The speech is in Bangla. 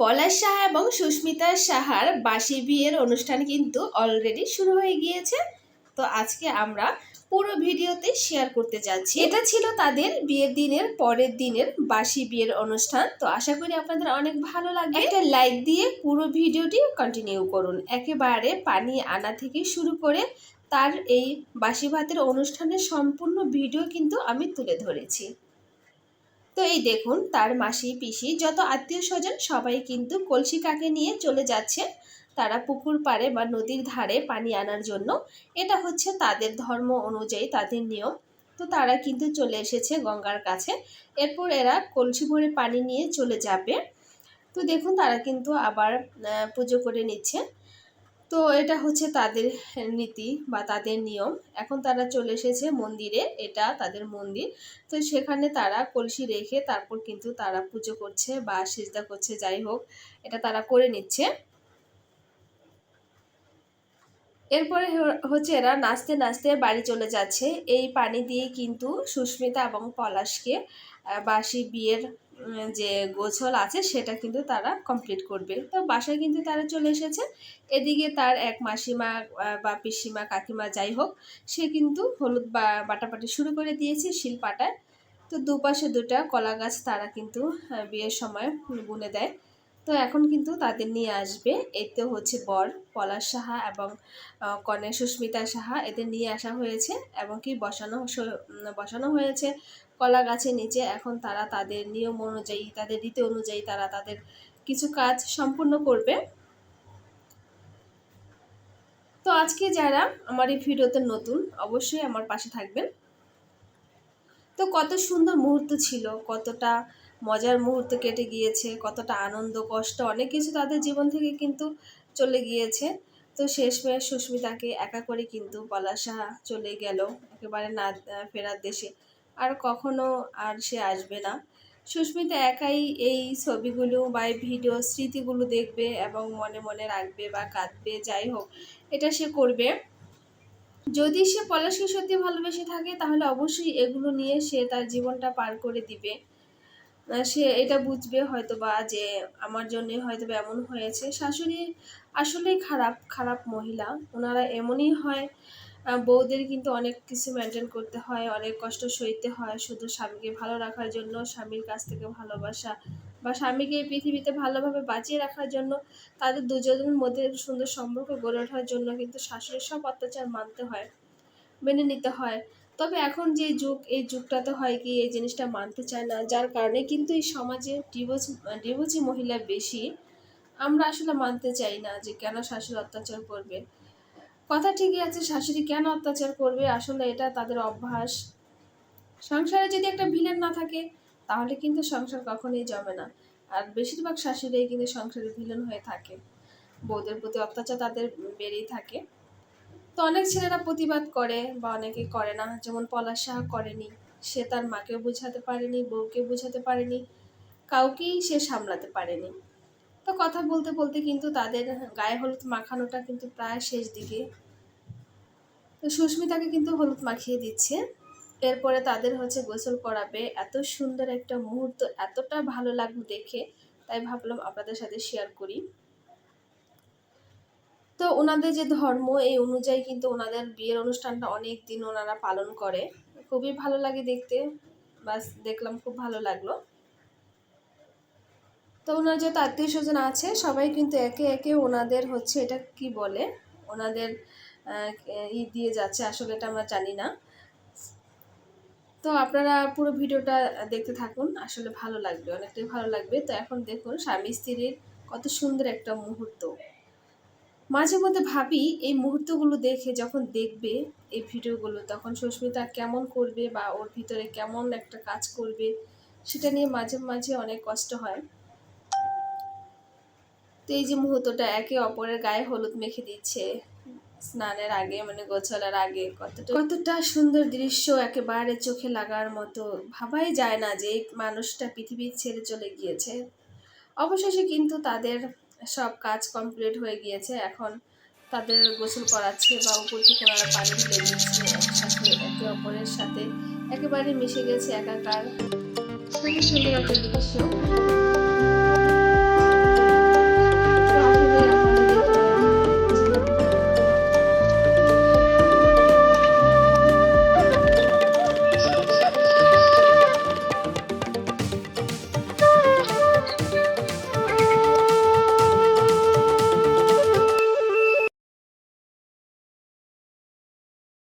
পলাশ সাহা এবং সুস্মিতা সাহার বাসি বিয়ের অনুষ্ঠান কিন্তু অলরেডি শুরু হয়ে গিয়েছে। তো আজকে আমরা পুরো ভিডিওতে শেয়ার করতে যাচ্ছি। এটা ছিল তাদের বিয়ের দিনের পরের দিনের বাসি বিয়ের অনুষ্ঠান। তো আশা করি আপনাদের অনেক ভালো লাগবে। একটা লাইক দিয়ে পুরো ভিডিওটি কন্টিনিউ করুন। একেবারে পানি আনা থেকে শুরু করে তার এই বাসি ভাতের অনুষ্ঠানের সম্পূর্ণ ভিডিও কিন্তু আমি তুলে ধরেছি। তো এই দেখুন, তার মাসি, পিসি, যত আত্মীয় স্বজন সবাই কিন্তু কলসি কাকে নিয়ে চলে যাচ্ছে তারা পুকুর পাড়ে বা নদীর ধারে পানি আনার জন্য। এটা হচ্ছে তাদের ধর্ম অনুযায়ী তাদের নিয়ম। তো তারা কিন্তু চলে এসেছে গঙ্গার কাছে। এরপর এরা কলসি ভরে পানি নিয়ে চলে যাবে। তো দেখুন, তারা কিন্তু আবার পুজো করে নিচ্ছে। তো এটা হচ্ছে তাদের নীতি বা তাদের নিয়ম। এখন তারা চলে এসেছে মন্দিরে, এটা তাদের মন্দির। তো সেখানে তারা কলসি রেখে তারপর কিন্তু তারা পুজো করছে বা সিজদা করছে, যাই হোক, এটা তারা করে নিচ্ছে। এরপরে হচ্ছে এরা নাচতে নাচতে বাড়ি চলে যাচ্ছে। এই পানি দিয়ে কিন্তু সুস্মিতা এবং পলাশকে বাসি বিয়ের যে গোছল আছে সেটা কিন্তু তারা কমপ্লিট করবে। তো বাসায় কিন্তু তারা চলে এসেছে। এদিকে তার এক মাসিমা বা পিসিমা, কাকিমা যাই হোক, সে কিন্তু হলুদ বা বাটাপাটি শুরু করে দিয়েছে শিলপাটায়। তো দুপাশে দুটা কলা গাছ তারা কিন্তু বিয়ের সময় বুনে দেয়। তো এখন কিন্তু তাদের নিয়ে আসবে। এতে হচ্ছে বর, পলাশ সাহা এবং কনে সুস্মিতা সাহা এদের নিয়ে আসা হয়েছে এবং কি বসানো বসানো হয়েছে কলা গাছের নিচে। এখন তারা তাদের নিয়ম অনুযায়ী, তাদের রীতি অনুযায়ী তারা তাদের কিছু কাজ সম্পূর্ণ করবে। তো আজকে যারা আমার এই ভিডিওতে নতুন, অবশ্যই আমার পাশে থাকবেন। তো কত সুন্দর মুহূর্ত ছিল, কতটা মজার মুহূর্ত কেটে গিয়েছে, কতটা আনন্দ, কষ্ট, অনেক কিছু তাদের জীবন থেকে কিন্তু চলে গিয়েছে। তো শেষমেশ সুস্মিতাকে একা করে কিন্তু পলাশা চলে গেল একেবারে না ফেরার দেশে। আর কখনো আর সে আসবে না। সুস্মিতা একাই এই ছবিগুলো বা এই ভিডিও স্মৃতিগুলো দেখবে এবং মনে মনে রাখবে বা কাঁদবে, যাই হোক, এটা সে করবে। যদি সে পলাশকে সত্যি ভালোবেসে থাকে, তাহলে অবশ্যই এগুলো নিয়ে সে তার জীবনটা পার করে দিবে। সে এটা বুঝবে হয়তো বা যে আমার জন্যে হয়তো বা এমন হয়েছে। শাশুড়ি আসলেই খারাপ খারাপ মহিলা। ওনারা এমনই হয় বউদের কিন্তু অনেক কিছু মেনটেন করতে হয়, অনেক কষ্ট সইতে হয় শুধু স্বামীকে ভালো রাখার জন্য, স্বামীর কাছ থেকে ভালোবাসা বা স্বামীকে এই পৃথিবীতে ভালোভাবে বাঁচিয়ে রাখার জন্য, তাদের দুজনের মধ্যে সুন্দর সম্পর্ক গড়ে ওঠার জন্য কিন্তু শাশুড়ির সব অত্যাচার মানতে হয়, মেনে নিতে হয়। তবে এখন যে যুগ, এই যুগটাতে হয় কি, এই জিনিসটা মানতে চায় না। যার কারণে কিন্তু এই সমাজে ডিভোর্স, ডিভোর্সি মহিলা বেশি, আমরা আসলে মানতে চাই না যে কেন শাশুড়ি অত্যাচার করবে। কথা ঠিকই আছে, শাশুড়ি কেন অত্যাচার করবে? আসলে এটা তাদের অভ্যাস। সংসারে যদি একটা ভিলেন না থাকে, তাহলে কিন্তু সংসার কখনোই জমে না। আর বেশিরভাগ শাশুড়িই কিন্তু সংসারে ভিলেন হয়ে থাকে। বউদের প্রতি অত্যাচার তাদের বেড়েই থাকে। তো অনেক ছেলেরা প্রতিবাদ করে বা অনেকে করে না। যেমন পলাশ সাহা করেনি, সে তার মাকেও বোঝাতে পারেনি বউকে বোঝাতে পারেনি, কাউকেই সে সামলাতে পারেনি। তো কথা বলতে বলতে কিন্তু তাদের গায়ে হলুদ মাখানোটা কিন্তু প্রায় শেষ দিকে। তো সুস্মিতাকে কিন্তু হলুদ মাখিয়ে দিচ্ছে। এরপরে তাদের হচ্ছে গোসল করাবে। এত সুন্দর একটা মুহূর্ত, এতটা ভালো লাগল দেখে। তাই ভাবলাম আপনাদের সাথে শেয়ার করি। তো ওনাদের যে ধর্ম, এই অনুযায়ী কিন্তু ওনাদের বিয়ের অনুষ্ঠানটা অনেক দিন ওনারা পালন করে। খুবই ভালো লাগে দেখতে। বাস, দেখলাম খুব ভালো লাগল। তো ওনার যত আত্মীয় স্বজন আছে, সবাই কিন্তু একে একে ওনাদের হচ্ছে এটা কি বলে? ওনাদের ই দিয়ে যাচ্ছে। আসলে এটা আমরা জানি না। তো আপনারা পুরো ভিডিওটা দেখতে থাকুন। আসলে ভালো লাগবে, অনেকটাই ভালো লাগবে। তো এখন দেখুন, স্বামী স্ত্রীর কত সুন্দর একটা মুহূর্ত। মাঝে মধ্যে ভাবি, এই মুহূর্তগুলো দেখে যখন দেখবে, এই ভিডিওগুলো, তখন সুস্মিতা কেমন করবে বা ওর ভিতরে কেমন একটা কাজ করবে, সেটা নিয়ে মাঝে মাঝে অনেক কষ্ট হয়। তো এই যে মুহূর্তটা একে অপরের গায়ে হলুদ মেখে দিচ্ছে, স্নানের আগে মানে গোছলার আগে, কতটা কতটা সুন্দর দৃশ্য একেবারে চোখে লাগার মতো। ভাবাই যায় না যে মানুষটা পৃথিবীর ছেড়ে চলে গিয়েছে। অবশেষে কিন্তু তাদের সব কাজ কমপ্লিট হয়ে গিয়েছে, এখন তাদের গোসল করাচ্ছে বা উপর থেকে ওনারা পানি ঢেলে দিচ্ছে একসাথে একে অপরের সাথে। একেবারে মিশে গেছে একাকার। খুবই সুন্দর একটা দৃশ্য।